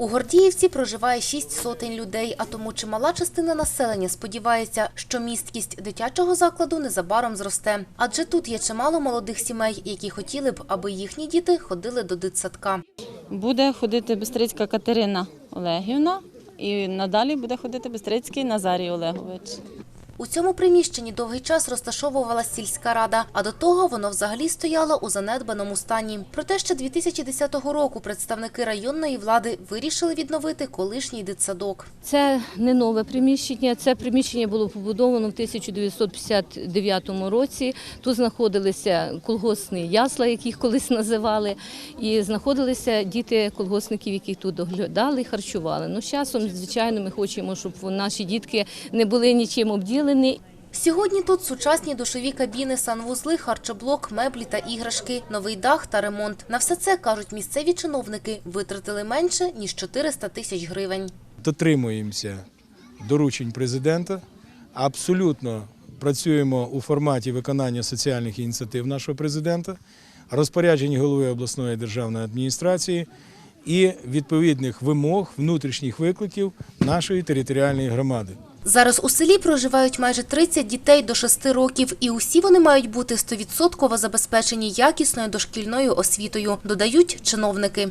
У Гордіївці проживає шість сотень людей, а тому чимала частина населення сподівається, що місткість дитячого закладу незабаром зросте. Адже тут є чимало молодих сімей, які хотіли б, аби їхні діти ходили до дитсадка. Буде ходити Бестрицька Катерина Олегівна і надалі буде ходити Бестрицький Назарій Олегович. У цьому приміщенні довгий час розташовувалась сільська рада, а до того воно взагалі стояло у занедбаному стані. Проте ще 2010 року представники районної влади вирішили відновити колишній дитсадок. Це не нове приміщення. Це приміщення було побудовано в 1959 році. Тут знаходилися колгоспні ясла, яких колись називали, і знаходилися діти колгоспників, яких тут доглядали і харчували. Ну, часом, звичайно, ми хочемо, щоб наші дітки не були нічим обділені. Сьогодні тут сучасні душові кабіни, санвузли, харчоблок, меблі та іграшки, новий дах та ремонт. На все це, кажуть місцеві чиновники, витратили менше, ніж 400 тисяч гривень. дотримуємося доручень президента, абсолютно працюємо у форматі виконання соціальних ініціатив нашого президента, розпоряджень голови обласної державної адміністрації і відповідних вимог внутрішніх викликів нашої територіальної громади. Зараз у селі проживають майже 30 дітей до 6 років, і усі вони мають бути 100% забезпечені якісною дошкільною освітою, додають чиновники.